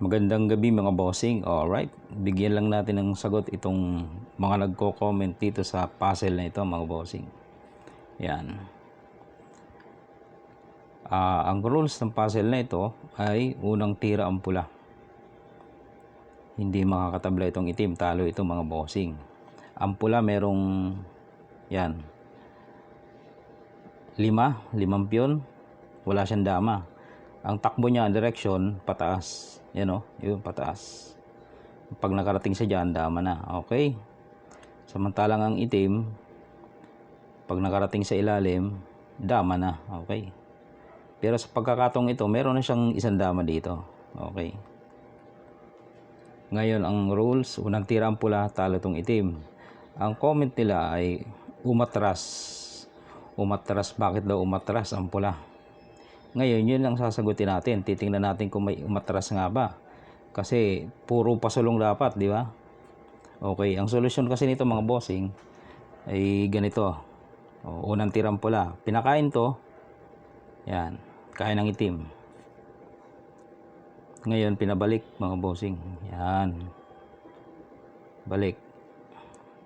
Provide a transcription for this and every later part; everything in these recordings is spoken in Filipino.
Magandang gabi mga bossing. Alright, bigyan lang natin ng sagot itong mga nagko-comment dito sa puzzle na ito mga bossing. Yan. Ah, ang rules ng puzzle na ito ay unang tira ang pula. Hindi makakatabla itong itim, talo ito mga bossing. Ang pula merong yan. Lima, limang piyon, wala siyang dama. Ang takbo niya, direction, pataas. Yan o, yun, pataas. Pag nakarating siya dyan, dama na. Okay. Samantalang ang itim, pag nakarating sa ilalim, dama na. Okay. Pero sa pagkakatong ito, meron na siyang isang dama dito. Okay. Ngayon, ang rules, unang tira ang pula, talo tong itim. Ang comment nila ay umatras. Umatras. Bakit daw umatras ang pula? Ngayon, yun ang sasagutin natin. Titingnan natin kung may umatras nga ba. Kasi puro pasulong dapat, di ba? Okay, ang solusyon kasi nito mga bossing ay ganito. O, unang tirang pula. Pinakain to. Yan. Kain ng itim. Ngayon, pinabalik mga bossing. Yan. Balik.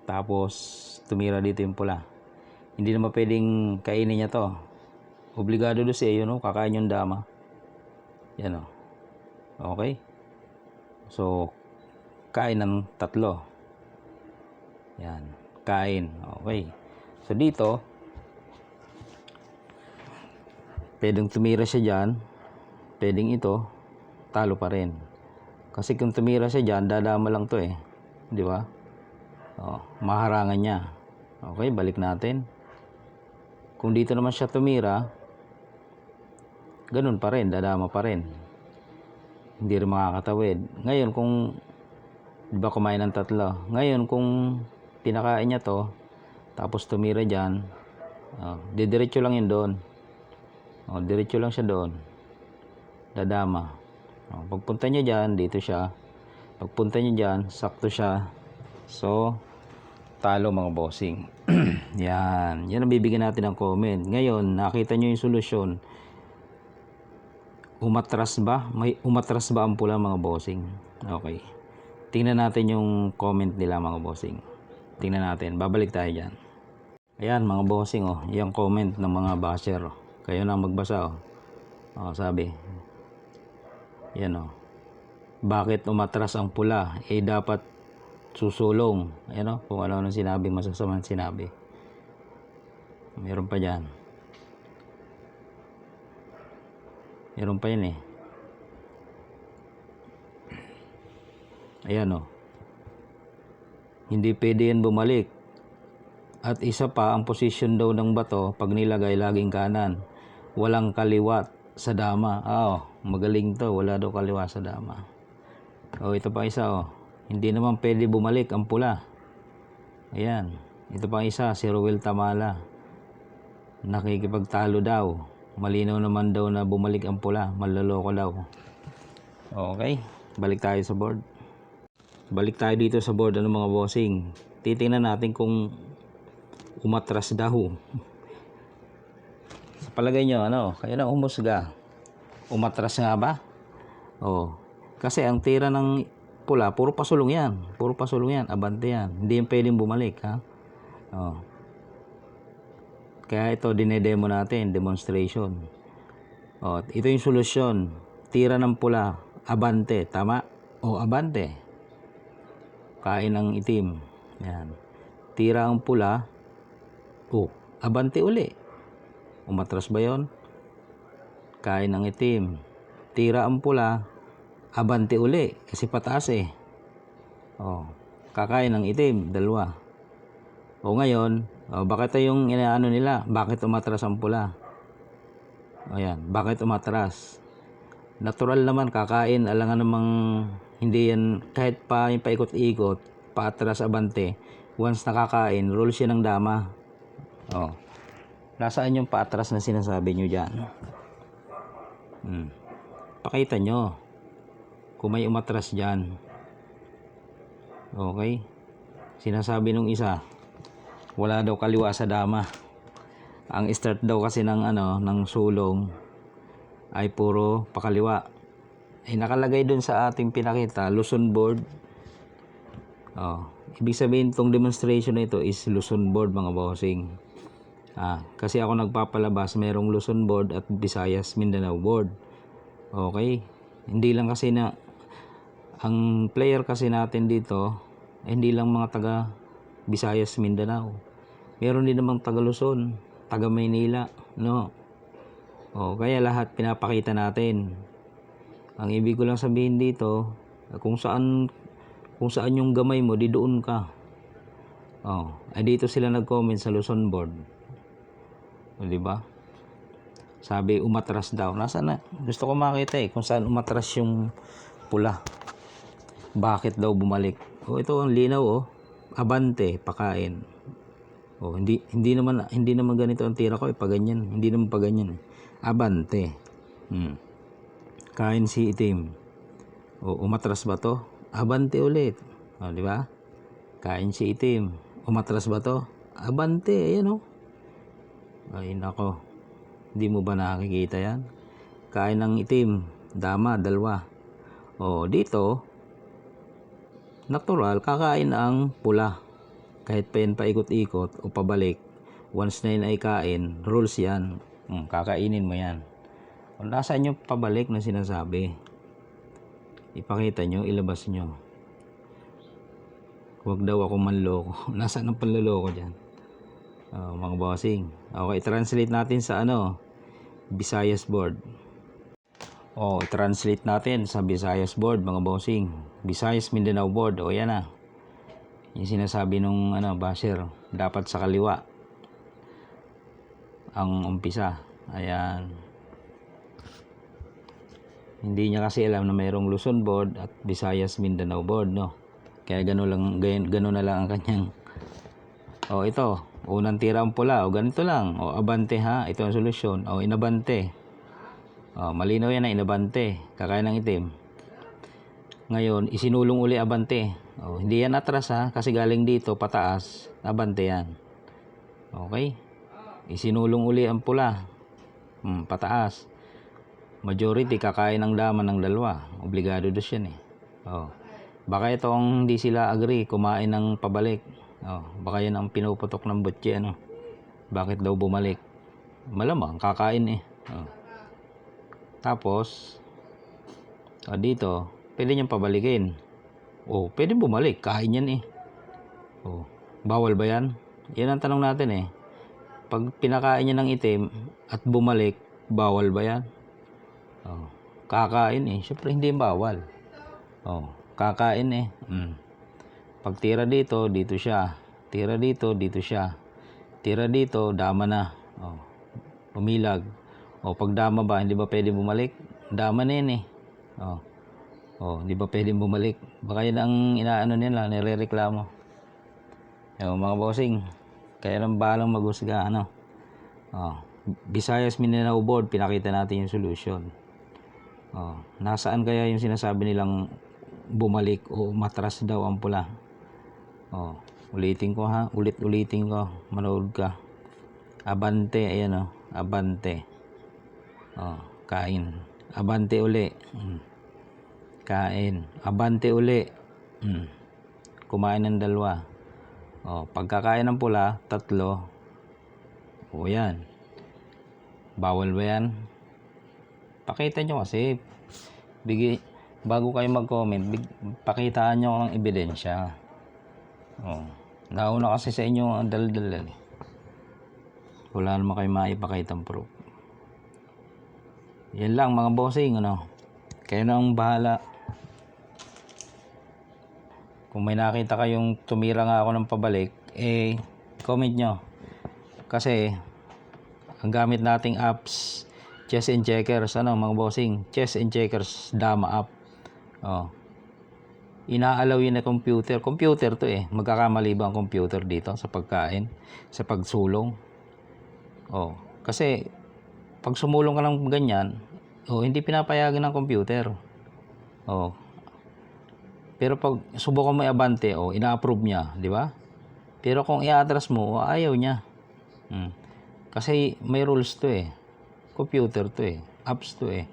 Tapos, tumira dito yung pula. Hindi naman pwedeng kainin niya to. Obligado do siya yun, no? kakain yung dama. Yan o. Okay? So, kain ng tatlo. Yan. Kain. Okay. So, dito, pwedeng tumira siya dyan. Pwedeng ito, talo pa rin. Kasi kung tumira siya dyan, dadama lang to eh. Di ba? Oh, maharangan niya. Okay, balik natin. Kung dito naman siya tumira, ganun pa rin, dadama pa rin. Hindi rin makakatawid. Ngayon, kung di ba kumain ng tatlo, ngayon kung pinakain niya to, tapos tumira dyan, oh, didiretso lang yun doon. Oh, diretso lang siya doon. Dadama. Oh, pagpunta niya dyan, dito siya. Pagpunta niya dyan, sakto siya. So, talo mga bossing. Yan. Yan ang bibigyan natin ng comment. Ngayon, nakita nyo yung solusyon. Umatras ba? May umatras ba ang pula mga bossing? Okay. Tingnan natin yung comment nila mga bossing. Tingnan natin. Babalik tayo dyan. Ayan mga bossing oh. Yung comment ng mga basher oh. Kayo na magbasa oh. Oh, sabi. Yan oh. Bakit umatras ang pula? Eh dapat susulong. Ayan o, kung ano nang sinabi, masasamang sinabi. Meron pa dyan. Meron pa yun eh. Ayan o. Hindi pwede yan bumalik. At isa pa, ang posisyon daw ng bato, pag nilagay laging kanan. Walang kaliwat sa dama. Ah, oh, magaling to. Wala daw kaliwa sa dama. Oh, ito pa isa oh. Hindi naman pwede bumalik ang pula. Ayan. Ito pa isa, si Ruel Tamala. Nakikipagtalo daw. Malinaw naman daw na bumalik ang pula. Maloloko daw. Okay. Balik tayo sa board. Balik tayo dito sa board ano mga bossing. Titingnan natin kung umatras daw. sa palagay nyo, ano, kayo na umusga. Umatras nga ba? Oh. Kasi ang tira ng pula, puro pasulong yan. Puro pasulong yan. Abante yan. Hindi yung pwedeng bumalik, ha? Oh. Kaya ito, dinedemo natin. Demonstration. Oh, ito yung solusyon. Tira ng pula. Abante. Tama? O, abante. Kain ng itim. Yan. Tira ang pula. O, abante uli. Umatras ba yon? Kain ng itim. Tira ang pula abante uli kasi pataas eh. Oh, kakain ng itim, dalawa. O ngayon, oh, bakit yung inaano nila? Bakit umatras ang pula? O yan, bakit umatras? Natural naman kakain, alangan namang hindi yan, kahit pa yung paikot-ikot, paatras abante, once nakakain, rules yan ng dama. Oh. Nasaan yung paatras na sinasabi nyo dyan? Hmm. Pakita nyo kung may umatras dyan. Okay? Sinasabi nung isa, wala daw kaliwa sa dama. Ang start daw kasi ng ano, ng sulong ay puro pakaliwa. ay nakalagay dun sa ating pinakita, Luzon board. Oh, ibig sabihin tong demonstration na ito is Luzon board mga bossing. Ah, kasi ako nagpapalabas, merong Luzon board at Visayas Mindanao board. Okay? Hindi lang kasi na ang player kasi natin dito, eh, hindi lang mga taga Visayas Mindanao. Meron din namang taga Luzon, taga Maynila, no? O, kaya lahat pinapakita natin. Ang ibig ko lang sabihin dito, kung saan kung saan yung gamay mo, di doon ka. Oh, ay dito sila nag-comment sa Luzon board. O, di ba? Sabi umatras daw. Nasa na? Gusto ko makita eh kung saan umatras yung pula. Bakit daw bumalik? Oh, ito ang linaw oh. Abante, pakain. Oh, hindi hindi naman hindi naman ganito ang tira ko, eh. Hindi naman pa ganyan. eh. Abante. Hmm. Kain si itim. O, umatras ba to? Abante ulit. O, di ba? Kain si itim. Umatras ba to? Abante, ayan o. Ay, nako. Hindi mo ba nakikita yan? Kain ng itim. Dama, dalawa. O, dito, natural, kakain ang pula. Kahit pa yan paikot-ikot o pabalik, once na yun ay kain, rules yan. Hmm, kakainin mo yan. Kung nasaan yung pabalik na sinasabi, ipakita nyo, ilabas nyo. Huwag daw ako manloko. Nasaan ang panloloko dyan? Oh, mga bossing. Okay, translate natin sa ano, Visayas board. Oh, translate natin sa Visayas board, mga bossing. Visayas Mindanao board. O yan na. Yung sinasabi nung ano, basher, dapat sa kaliwa ang umpisa. Ayan. Hindi niya kasi alam na mayroong Luzon board at Visayas Mindanao board, no? Kaya gano'n lang, gano'n na lang ang kanyang O ito, unang tira ang pula, o ganito lang. O abante ha, ito ang solusyon. O inabante. O malinaw yan na inabante. Kakain ng itim. Ngayon, isinulong uli abante. O, hindi yan atras ha, kasi galing dito, pataas. Abante yan. Okay? Isinulong uli ang pula. Hmm, pataas. Majority kakain ng dama ng dalawa. Obligado dos yan eh. Oh. Baka itong hindi sila agree kumain ng pabalik. Oh, baka yan ang pinuputok ng butche ano. Bakit daw bumalik? Malamang kakain eh. Oh. Tapos oh, dito, pwede niyang pabalikin. Oh, pwede bumalik. Kain yan eh. Oh, bawal ba yan? Yan ang tanong natin eh. Pag pinakain niya ng itim at bumalik, bawal ba yan? Oh, kakain eh. Siyempre hindi bawal. Oh, kakain eh. Mm. Pag tira dito, dito siya. Tira dito, dito siya. Tira dito, dama na. Oh, pumilag. Oh, pag dama ba, hindi ba pwede bumalik? Dama na yan eh. Oh. Oh, hindi ba pwede bumalik? Baka yan ang inaano nila, nire-reklamo. Yung mga bossing, kaya lang balang maghusga, ano. Oh, Visayas Mindanao Board, pinakita natin yung solution. Oh, nasaan kaya yung sinasabi nilang bumalik o matras daw ang pula? Oh, ulitin ko ha, ulit-ulitin ko, manood ka. Abante, ayan oh, abante. Oh, kain. Abante uli. Mm. Kain. Abante uli. Mm. Kumain ng dalawa. Oh, pagkakain ng pula, tatlo. O yan. Bawal ba yan? Pakita nyo kasi. Bigi, bago kayo mag-comment, big, pakitaan nyo ang ebidensya. Oh. Nauna kasi sa inyo ang daldal. eh. Wala naman kayo maipakitang proof. Yan lang mga bossing, ano. Kayo na ang bahala. Kung may nakita kayong tumira nga ako ng pabalik, eh, comment nyo. Kasi, ang gamit nating apps, chess and checkers, ano mga bossing, chess and checkers, dama app. Oh. Inaalaw yun na computer. Computer to eh. Magkakamali ba ang computer dito sa pagkain? Sa pagsulong? Oh. Kasi, pag sumulong ka ng ganyan, oh, hindi pinapayagan ng computer. Oh. Pero pag subukan mo i-abante, oh, ina-approve niya, di ba? Pero kung i-atras mo, oh, ayaw niya. Hmm. Kasi may rules to eh. Computer to eh. Apps to eh.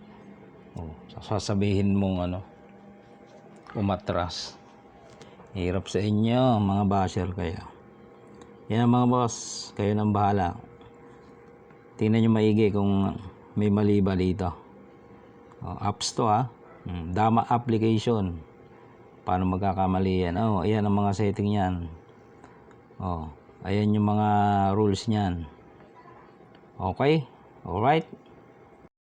Oh, sasabihin mong ano, umatras. Hirap sa inyo, mga basher kayo. Yan mga boss, kayo nang bahala. Tingnan nyo maigi kung may mali ba dito. Oh, apps to ha. Hmm, Dama application. Paano magkakamali yan? Oh, ayan ang mga setting yan. Oh, ayan yung mga rules niyan. Okay? Alright?